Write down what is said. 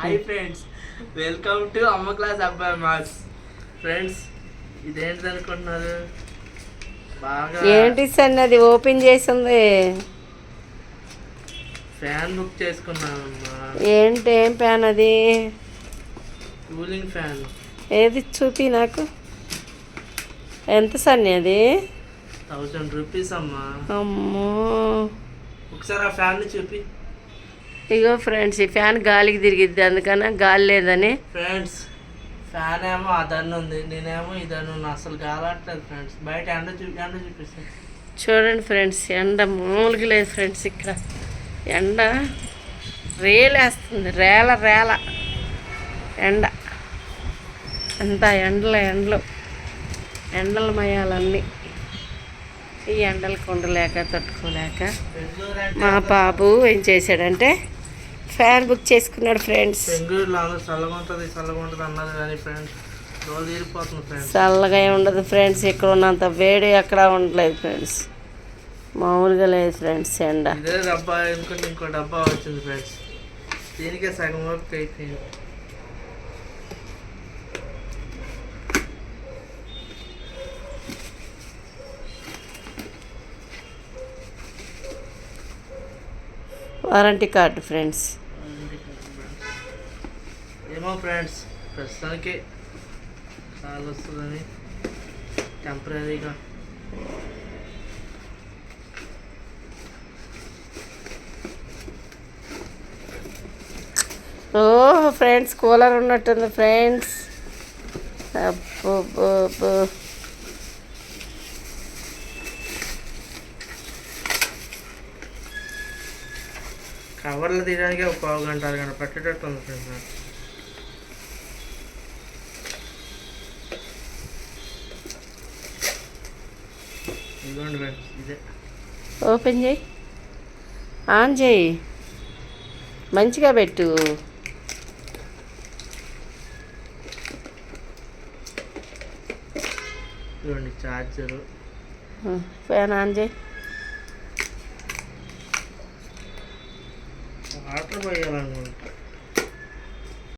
Hi friends welcome to అమ్మ class అబ్బాయి mass friends ఇదేంటిది అనుకుంటున్నారు? బాగా ఏంటి సన్ అది ఓపెన్ చేసింది. ఫ్యాన్ బుక్ చేసుకున్నానమ్మా. ఏంటి ఏం ప్యాన్ అది? Cooling fan. ఏది చూపి నాకు? ఎంత సన్ని అది? థౌజండ్ రూపీస్ అమ్మా. అమ్మో. ఒకసారి ఆ ఫ్యాన్ చూపి. ఇగో ఫ్రెండ్స్ ఈ ఫ్యాన్ గాలికి తిరిగిద్ది. అందుకని గాలి లేదని. ఫ్రెండ్స్ ఫ్యాన్ ఏమో అదన్ను ఉంది నేనేమో ఇదన్ను. అసలు గాలట్లేదు ఫ్రెండ్స్. బయట ఎండ చూ ఎండ చూపిస్తాను చూడండి ఫ్రెండ్స్ ఎండ మామూలుగా లేదు ఫ్రెండ్స్ ఇక్కడ. ఎండ రేలేస్తుంది. రేల రేల. ఎండ. అంతా ఎండలు ఎండలు. ఎండలు మయాలన్నీ. ఈ ఎండలకు ఉండలేక తట్టుకోలేక. మా బాబు ఏం చేశాడంటే ఫ్యాన్ బుక్ చేసుకున్నాడు ఫ్రెండ్స్. చల్లగా ఉండదు ఫ్రెండ్స్ ఇక్కడ ఉన్నంత వేడి ఎక్కడ ఉండలేదు ఫ్రెండ్స్. మామూలుగా లేదు ఫ్రెండ్స్ ఎండ. డబ్బా ఇంకో డబ్బా వచ్చింది ఫ్రెండ్స్. దీనికే సగం వరకు అయిపోయింది వారంటీ కార్డు ఫ్రెండ్స్ ఏమో ఫ్రెండ్స్ ప్రస్తుతానికి చాలా వస్తుందని టెంపరీగా ఓ ఫ్రెండ్స్ కూలర్ ఉన్నట్టుంది ఫ్రెండ్స్. అబ్బో. కవర్లు తీయడానికి ఒక పావు గంట అరగంట పట్టేటట్టు ఉంది ఫ్రెండ్స్. ఓపెన్ చేయి. ఆన్ చేయి. మంచిగా పెట్టు. ఛార్జరు. ఫ్యాన్ ఆన్ చేయి. వాటర్ పోయాలనుకుంటా.